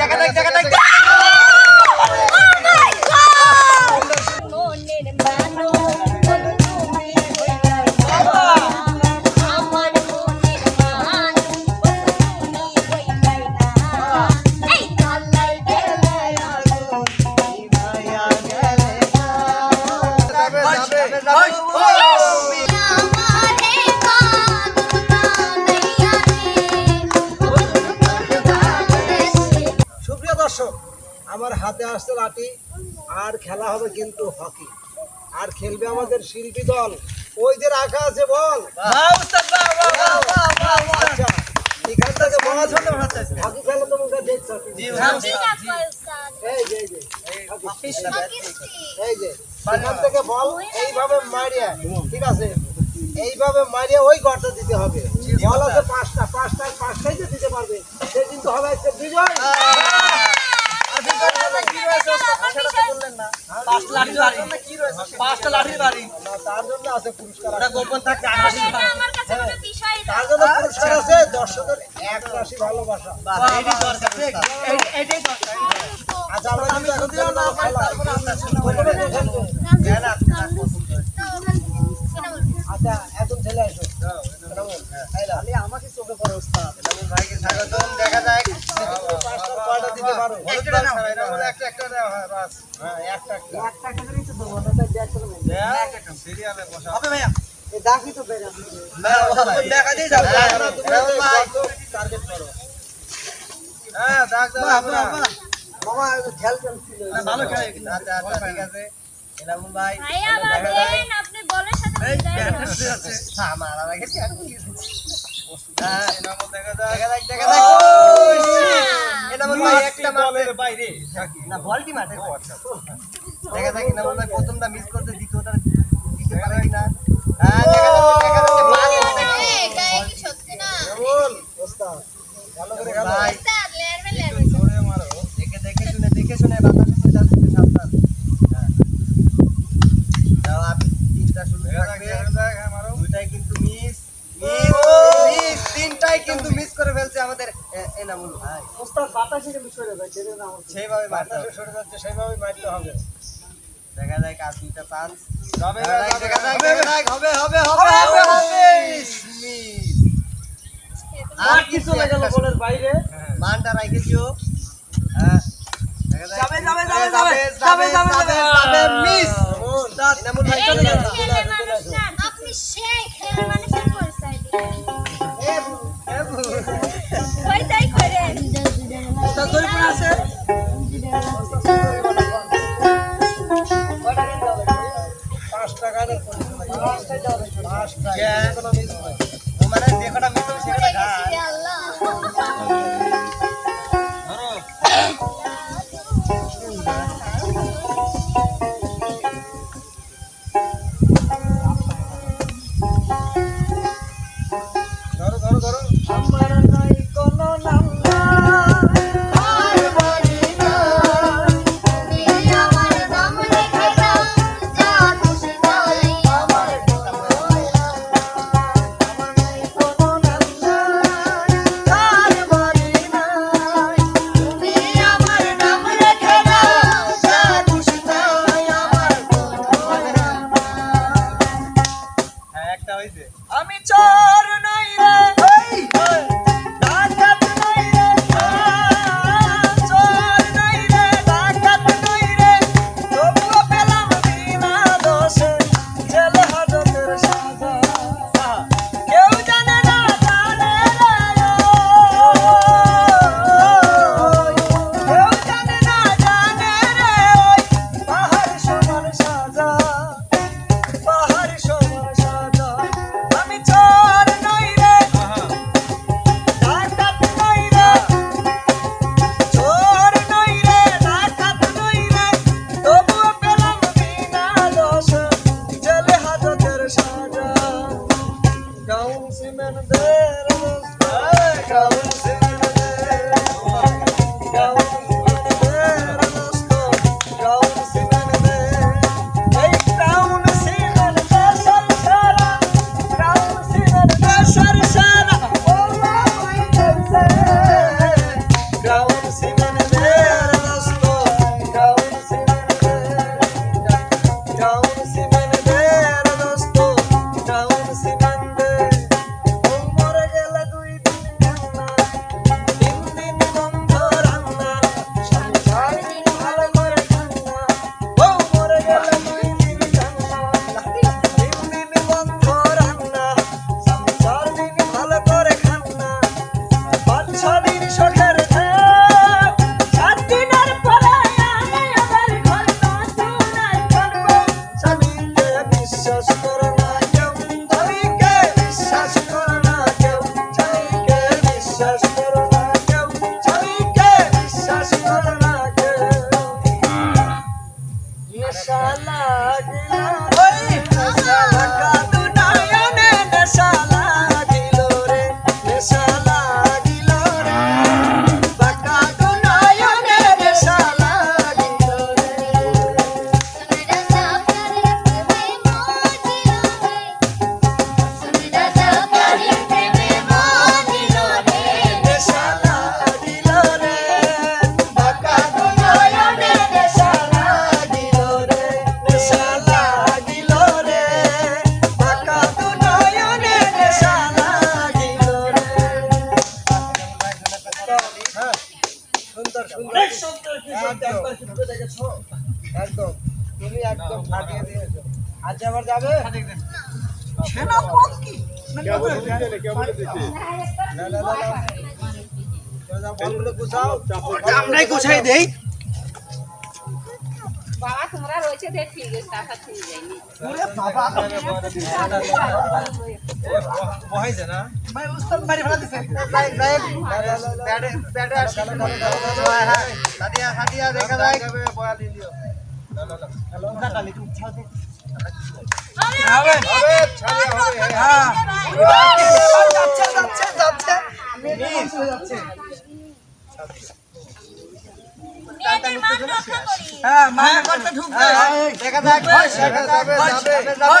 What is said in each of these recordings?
দেখা দেখ জায়গা দেখ। রাখা আছে বল। আচ্ছা এখান থেকে বল হকি খেলা তো মুখে দেখছ ঠিক আছে উস্তাদ এই যে এই যে এখান থেকে বল এইভাবে মারিয়া ঠিক আছে? এইভাবে মারিয়া ওই গর্তে দিতে হবে। বল আছে পাঁচটা পাঁচটায় পাঁচটাই যে দিতে পারবে। সে কিন্তু হবে একটা বিজয়। পাঁচটা লাঠির বাড়ি তার জন্য আছে পুরস্কার গোপন তার জন্য পুরস্কার আছে দর্শকের এক রাশি ভালোবাসা আচ্ছা আমরা কিন্তু এখন খেলা। আচ্ছা ছেলে আসো খালি আমাকে চোখে পড়ে ওস্তাদ ভাইকে স্বাগতম দেখা যাক পাঁচটা কয়টা দিতে পারো একটা নাও এটা বলে একটা হ্যাঁ বাস। হ্যাঁ একটা একটা। খেলেই তো দেবো না তাই দেখ করে নেই। সিরিয়ালে বসা। হবে ভাইয়া। এই ডাকি তো বের আমি দেখা দিয়ে যাবে হ্যাঁ, তুমি ভাই। টার্গেট করো। হ্যাঁ দাগ দাও আপনারা মামা খেল চলছিল। ভালো খেলে আচ্ছা আচ্ছা ঠিক আছে। এনামুল ভাই ভাইয়া আমার দেন আপনি বলের সাথে এই মিলায় আছে আমার আর আগে আর কি হ্যাঁ এনামুল দেখা বাইরে না ভাই প্রথমটা মিস করতে দ্বিতীয়টা দিতে পারে কিনা হ্যাঁ দেখা তিনটাই কিন্তু মিস করে ফেলছে আমাদের এ- এনামুল ভাই ওস্তাদ বাতাসে কিন্তু সরে যায় সেইভাবে বাতাসে হবে। সরে যাচ্ছে সেইভাবে মারতে হবে দেখা যায় আর দুইটা চান্স যাক, যাক, হবে, হবে হবে হবে হবে হবে আর কি চলে গেল বলের বাইরে মানটা রাখিছিও হ্যাঁ দেখা যাক, যাবে, যাবে, যাবে যাবে, যাবে যাবে, যাবে যাবে, যাবে যাবে। মিস ভাই চলে গেল আপনি সেই ছেলে মানুষের পাঁচ টাকা। পাঁচ টাকা। মানে যে কটা মিস সে কটা আমরাই গুছাই দেই বাবা তোমরা রয়েছে দেখ ঠিক আছে টাকা ঠিক যায়নি বহাইছে না ভাই, উস্তাদ মারি ফেলা দিছে। ব্যাটে ব্যাটে আর হ্যাঁ হ্যাঁ সাদিয়া সাদিয়া দেখা যায় বয়া দিয়ে দিও না কালি তুমি ছাড় দে হবে। হবে ছাড়িয়া হবে হ্যাঁ। যাচ্ছে যাচ্ছে যাচ্ছে হ্যাঁ, ঢুকবে। দেখা যাক দেখা যাবে যাবে যাবে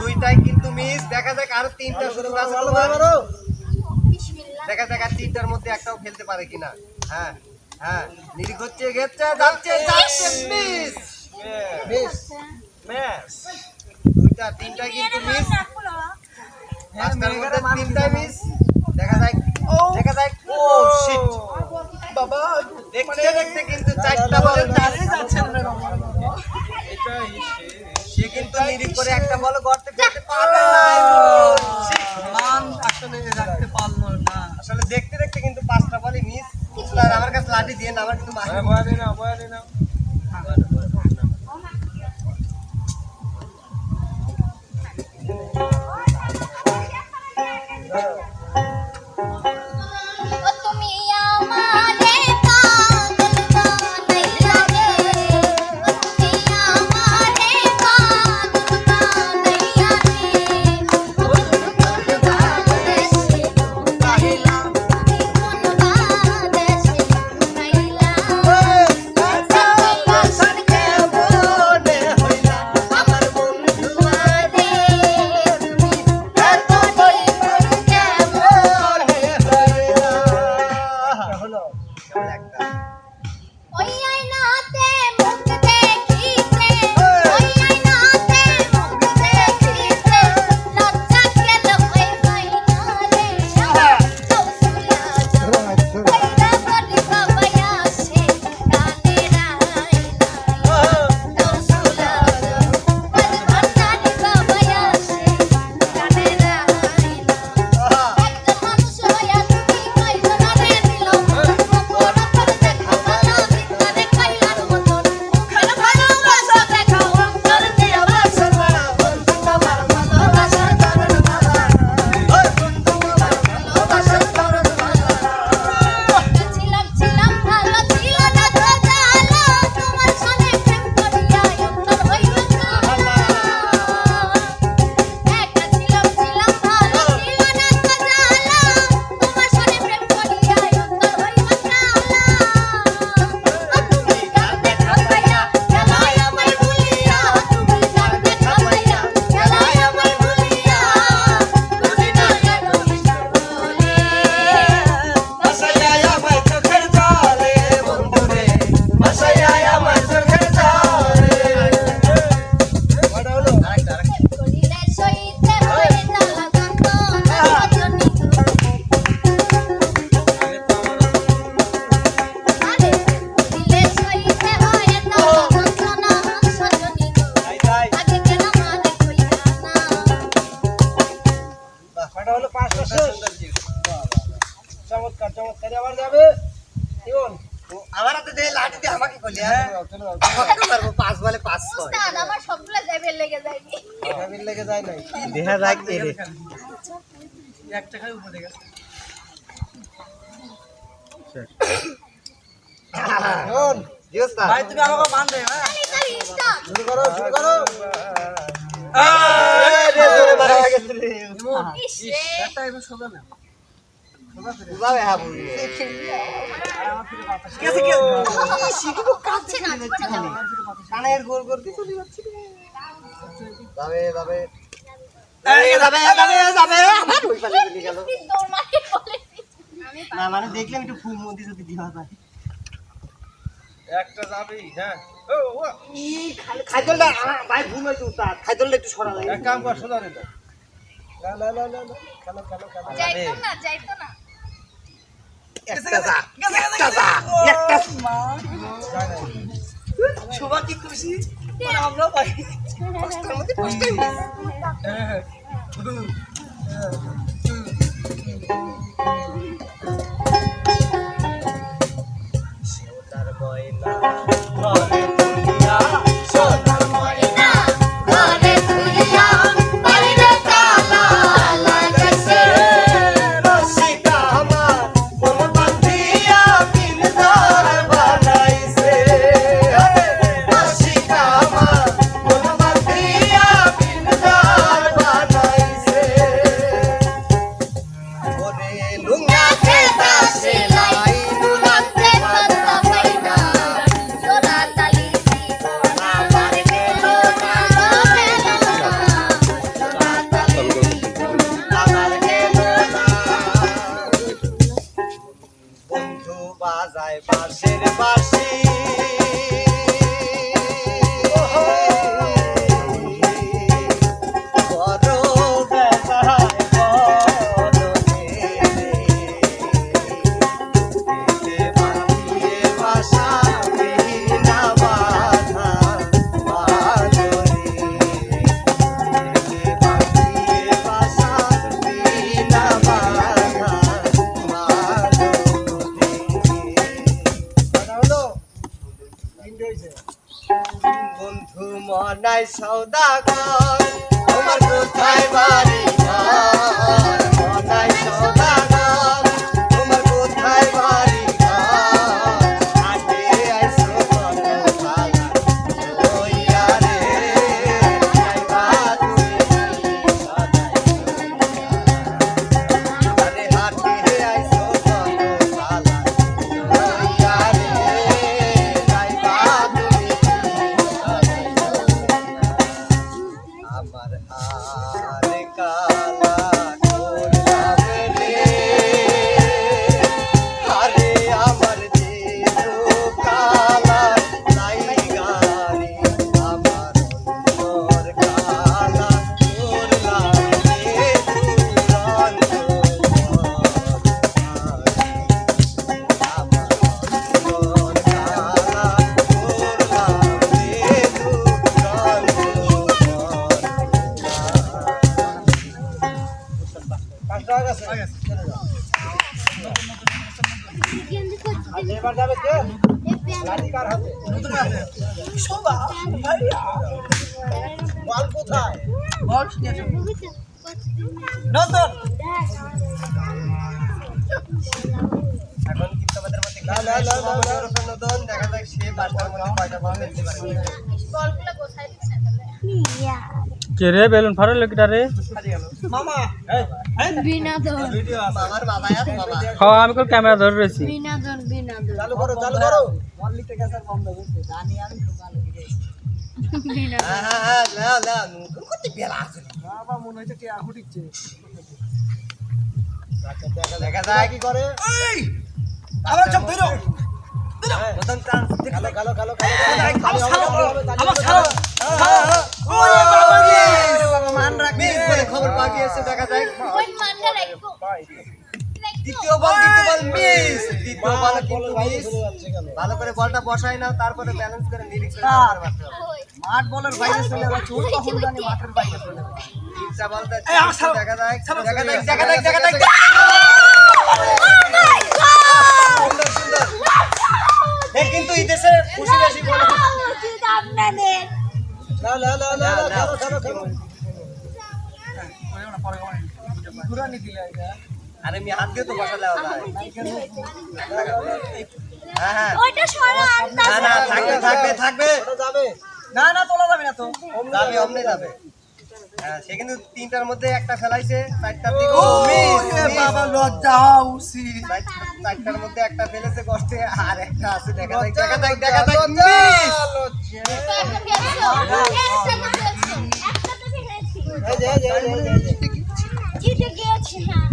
দুইটাই কিন্তু মিস দেখা যাক আরও তিনটা আছে দেখা যাক আর তিনটার মধ্যে একটাও খেলতে পারে কিনা হ্যাঁ হ্যাঁ নিরিখ হচ্ছে গেছে যাচ্ছে যাচ্ছে মিস দুইটা তিনটা কিন্তু মিস মধ্যে মিস দেখা যাক দেখা যাক ও শিট বাবা দেখতে দেখতে কিন্তু চারটা বলে চারে যাচ্ছে সে কিন্তু নিরিখ করে একটা বল করতে করতে পারে না মান আসলে রাখতে পারল না। আসলে দেখতে দেখতে কিন্তু পাঁচটা বলই মিস স্যার আমার কাছে লাঠি দিয়ে না আমার কিন্তু মারি না না ও ভাই, তুমি আমাকে মান দেবে, হ্যাঁ? শুরু করো শুরু করো। এই রে, না। যাবে যাবে যাবে যাবে যাবে মানে দেখলাম একটু ফুল মন্দির যদি দেওয়া যায় একটা যাবেই হ্যাঁ আ- ভাই ভুল হয়েছে উস্তাদ খাইতলটা একটু সরা লাগে এক কাম কর সোজা রে না না না না খেলো খেলো খেলো যাইতো না যাইতো না গেছে, গেছে, গেছে, গেছে, গেছে। মা। শোভা কি খুশি মানে আমরাও পাই পাঁচটার এখন কিন্তু আমাদের মধ্যে না, না, না, না, না। ওরফে নদন, দেখা যাক সে পাঁচটার মধ্যে কয়টা বল তাহলে কে রে বেলুন ফাড়লে কিটা রে হ্যাঁ আমি কোন ক্যামেরা ধরে রয়েছি করো করো হ্যাঁ, হ্যাঁ, হ্যাঁ, মনে দেখা যায় কি করে আবার চপ বেরো নতুন chance দিতে কালো কালো কালো কালো আমার কালো ছাড়ো দ্বিতীয় বল দ্বিতীয় বল মিস দ্বিতীয় বল কিন্তু মিস? ভালো করে বলটা নাও তারপরে ব্যালেন্স করে নিরিখ করে তারপরে মারতে হবে। মাঠ বলের বাইরে চলে যাবে চোর কখন জানি মাঠের বাইরে চলে যাবে তিনটা বল তো এই, আমার ছাড়ো। দেখা যায় দেখা যায় দেখা যায় দেখা যায় সুন্দর সুন্দর এ কিন্তু এই খুশি বেশি বলে আপনাদের না না না না না, না না। খেলো খেলো খেলো ঘুরানি দিলে এটা আরে আমি হাত দিয়ে তো বসালে হবে। হ্যাঁ হ্যাঁ। ওইটা সরা না না থাকবে থাকবে থাকবে। যাবে। না না তোলা যাবে না তো। যাবে অমনি যাবে। হ্যাঁ সে কিন্তু তিনটার মধ্যে একটা ফেলাইছে চারটার দিকে ও মিস বাবা লজ্জা হওয়া উচিত চারটার মধ্যে একটা ফেলেছে কষ্টে আর একটা আছে দেখা যাক দেখা যাক দেখা যাক মিস! জিতে গিয়েছে হ্যাঁ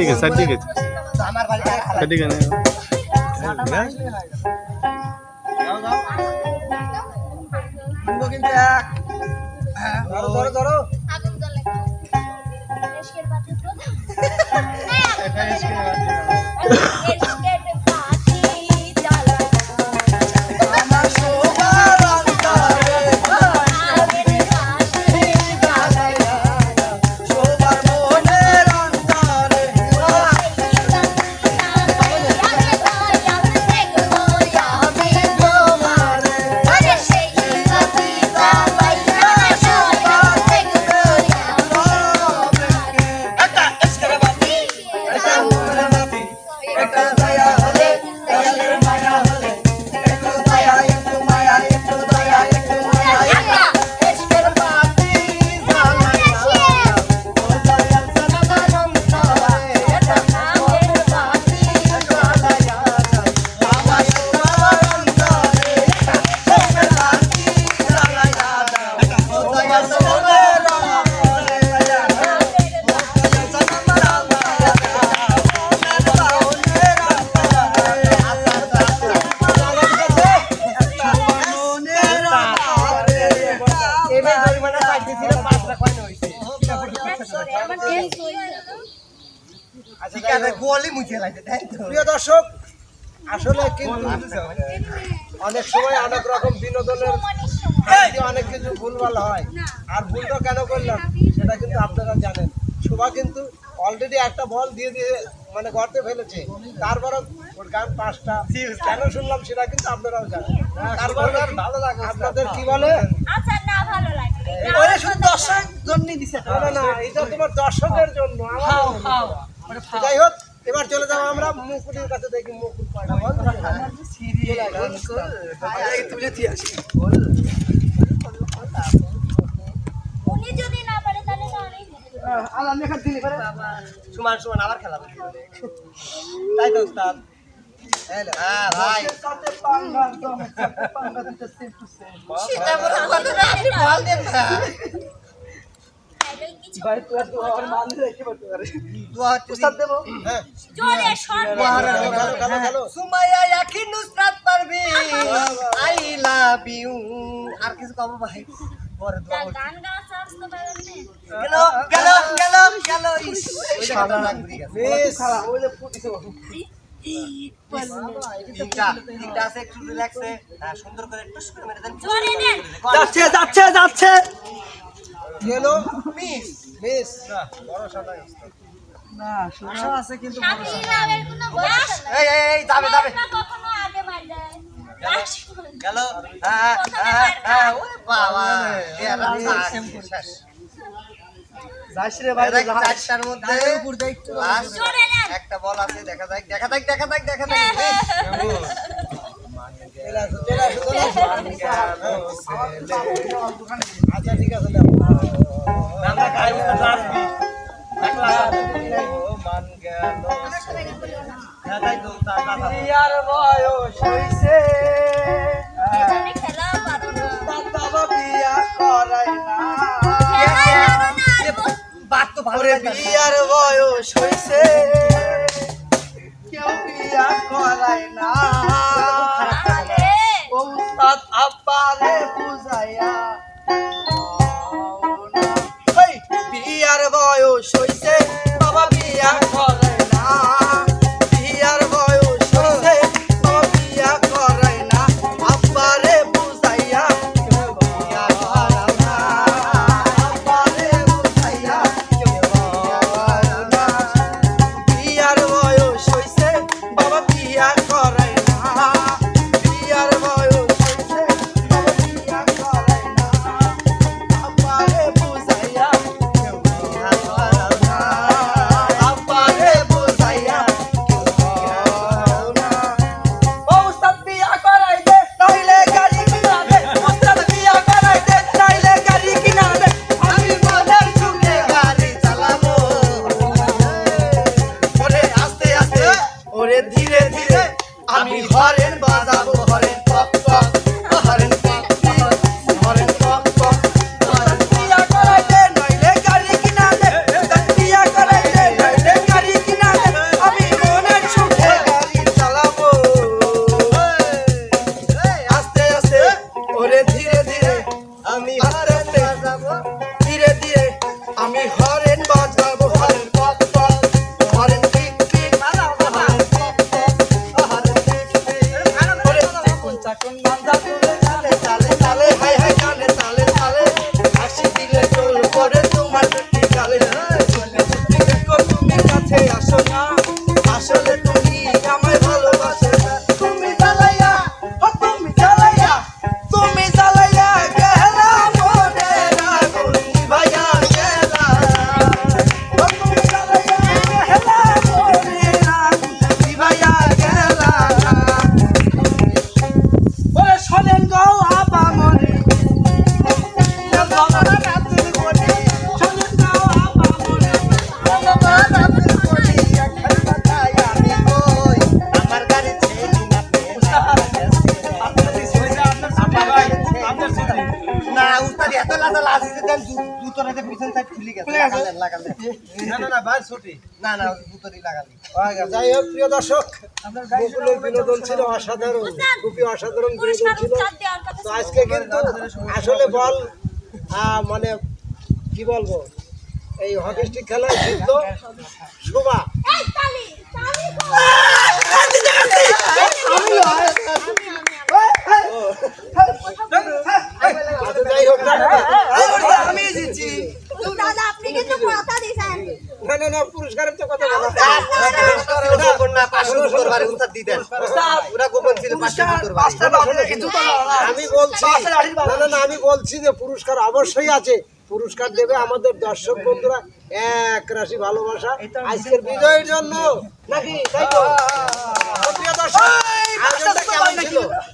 সাইড দিকে সাইড দিকে সাইড দিকে আমার প্রিয় দর্শক আসলে কিন্তু অনেক সময় অনেক রকম বিনোদনের অনেক কিছু ভুলভাল হয়। আর ভুলটা কেন করলাম সেটা কিন্তু আপনারা জানেন। শোভা কিন্তু অলরেডি একটা বল দিয়ে দিয়ে মানে গর্তে ফেলেছে। তারপরে ওর গান পাঁচটা। কেন শুনলাম সেটা কিন্তু আপনারাও জানেন। তারপরে ভালো লাগে আপনাদের কি বলে? আচ্ছা না ভালো লাগে। দর্শক জন্যই দিছে। না না এটা তোমার দর্শকের জন্য আমার যাই হোক এবার চলে যাব আমরা মুকুলের কাছে দেখি মুকুল তুলে দিয়ে আসি। সমান সমান আবার খেলা তাই তো উস্তাদ হ্যাঁ ভাই ভাই তুই আর কিছু কব ভাই গেল গেল গেল গেল হ্যাঁ যাচ্ছে যাচ্ছে যাচ্ছে গেল মিস না কিন্তু এই এই এই যাবে যাবে কখনো আগে মার যায় গেল হ্যাঁ হ্যাঁ হ্যাঁ ওরে বাবা এরা শেষ যাইস রে ভাই দেখ চারটার মধ্যে last জোরে দেন একটা। বল আছে দেখা যাক দেখা যাক দেখা যাক দেখা আচ্ছা ঠিক আছে নাও। আমরা খাই তো আসবি তো ভালো বিয়ার বয়স হয়েছে কেউ বিয়া করায় না। উস্তাদ আব্বারে বুঝাইয়া বিয়ার বয়স হইছে আমি হরেন বাজাবো হরেন যাই হোক প্রিয় দর্শক বকুলের বিনোদন ছিল অসাধারণ খুবই অসাধারণ বিনোদন ছিল। তো আজকে কিন্তু আসলে বল মানে কি বলব এই হকি স্টিক খেলায় জিতলো শোভা। এই তালি তালি গো। আচ্ছা, যাই হোক আমি জিতছি। দাদা আপনি কিন্তু কথা দিছেন না না না পুরস্কারের তো কথা আমি বলছি না আমি বলছি যে পুরস্কার অবশ্যই আছে। পুরস্কার দেবে আমাদের দর্শক বন্ধুরা। এক রাশি ভালোবাসা। আজকের বিজয়ের জন্য। নাকি? তাই তো?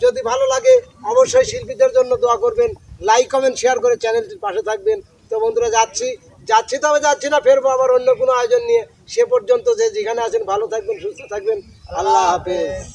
যদি ভালো লাগে অবশ্যই শিল্পীদের জন্য দোয়া করবেন। লাইক কমেন্ট শেয়ার করে চ্যানেলটির পাশে থাকবেন। তো বন্ধুরা যাচ্ছি। যাচ্ছি তবে যাচ্ছি না, ফেরবো আবার অন্য কোনো আয়োজন নিয়ে। সে পর্যন্ত যে যেখানে আছেন, ভালো থাকবেন, সুস্থ থাকবেন। আল্লাহ হাফেজ।